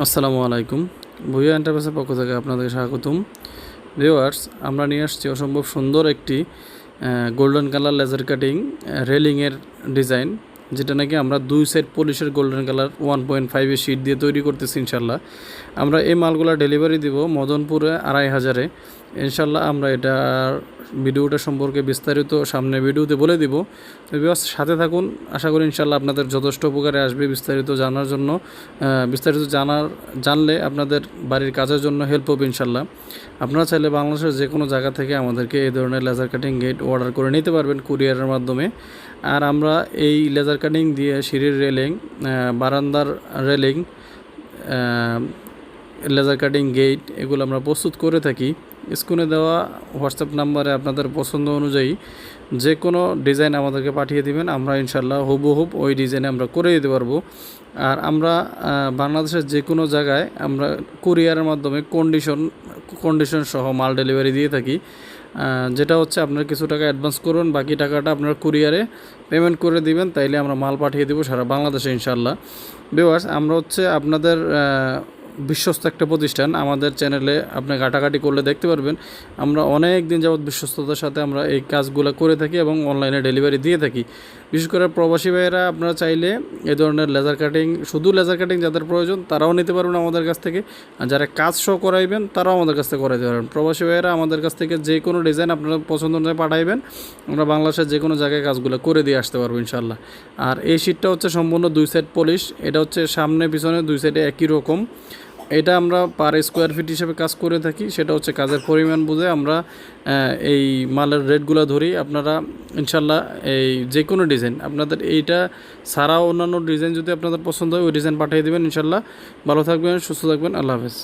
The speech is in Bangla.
আসসালামু আলাইকুম। ভুইয়া এন্টারপ্রাইজের পক্ষ থেকে আপনাদের স্বাগতম। ভিউয়ার্স, আমরা নিয়ে আসছি অসম্ভব সুন্দর একটি গোল্ডেন কালার লেজার কাটিং রেলিংয়ের ডিজাইন যেটা নাকি আমরা দুই সাইড পলিশের গোল্ডেন কালার ওয়ান পয়েন্ট ফাইভের শিট দিয়ে তৈরি করতেছি ইনশাল্লাহ আমরা এই মালগুলো ডেলিভারি দিব মদনপুরে আড়াই হাজারে। ইনশাল্লাহ আমরা এটার ভিডিওটা সম্পর্কে বিস্তারিত সামনে ভিডিওতে বলে দিব। সাথে থাকুন। আশা করি ইনশাল্লাহ আপনাদের যথেষ্ট উপকারে আসবে বিস্তারিত জানার জন্য। বিস্তারিত জানার, জানলে আপনাদের বাড়ির কাজের জন্য হেল্প হবে ইনশাল্লাহ আপনারা চাইলে বাংলাদেশের যে কোনো জায়গা থেকে আমাদেরকে এই ধরনের লেজার কাটিং গেট অর্ডার করে নিতে পারবেন কুরিয়ারের মাধ্যমে। আর আমরা এই লেজার কাটিং দিয়ে সিঁড়ির রেলিং বারান্দার রেলিং লেজার কাটিং গেট এগুলো আমরা প্রস্তুত করে থাকি। স্ক্রিনে দেওয়া হোয়াটসঅ্যাপ নাম্বারে আপনাদের পছন্দ অনুযায়ী যে কোনো ডিজাইন আমাদেরকে পাঠিয়ে দিবেন, আমরা ইনশাল্লাহ হুবহুব ওই ডিজাইনে আমরা করে দিতে পারব। আর আমরা বাংলাদেশের যে কোনো জায়গায় আমরা কুরিয়ারের মাধ্যমে কন্ডিশন কন্ডিশন সহ মাল ডেলিভারি দিয়ে থাকি। যেটা হচ্ছে আপনার কিছু টাকা অ্যাডভান্স করুন বাকি টাকাটা আপনার কুরিয়ারে পেমেন্ট করে দিবেন, তাইলে আমরা মাল পাঠিয়ে দেবো সারা বাংলাদেশে ইনশাল্লাহ বিওয়ার্স আমরা হচ্ছে আপনাদের বিশ্বস্ত একটা প্রতিষ্ঠান। আমাদের চ্যানেলে আপনি ঘাটাঘাটি করলে দেখতে পারবেন। আমরা অনেক দিন যাবৎ বিশ্বস্ততার সাথে আমরা এই কাজগুলো করে থাকি এবং অনলাইনে ডেলিভারি দিয়ে থাকি। বিশেষ করে প্রবাসী ভাইয়েরা, আপনারা চাইলে এ ধরনের লেজার কাটিং শুধু লেজার কাটিং যাদের প্রয়োজন, তারাও নিতে পারবেন আমাদের কাছ থেকে। আর যারা কাজ শো করাইবেন, তারাও আমাদের কাছ থেকে করাইতে পারবেন। প্রবাসী ভাইয়েরা আমাদের কাছ থেকে যে কোনো ডিজাইন আপনারা পছন্দ অনুযায়ী পাঠাইবেন, আমরা বাংলাদেশের যে কোনো জায়গায় কাজগুলো করে দিয়ে আসতে পারব ইনশাল্লাহ আর এই শীটটা হচ্ছে সম্পূর্ণ দুই সাইড পলিশ এটা হচ্ছে সামনে, পিছনে দুই সাইডে একই রকম। এটা আমরা পার স্কোয়ার ফিট হিসেবে কাজ করে থাকি, সেটা হচ্ছে কাজের পরিমাণ বুঝে আমরা এই মালের রেটগুলো ধরি। আপনারা ইনশাল্লাহ এই যে কোনো ডিজাইন আপনাদের এইটা ছাড়াও অন্যান্য ডিজাইন যদি আপনাদের পছন্দ হয়, ওই ডিজাইন পাঠিয়ে দেবেন ইনশাল্লাহ। ভালো থাকবেন, সুস্থ থাকবেন, আল্লাহ হাফেজ।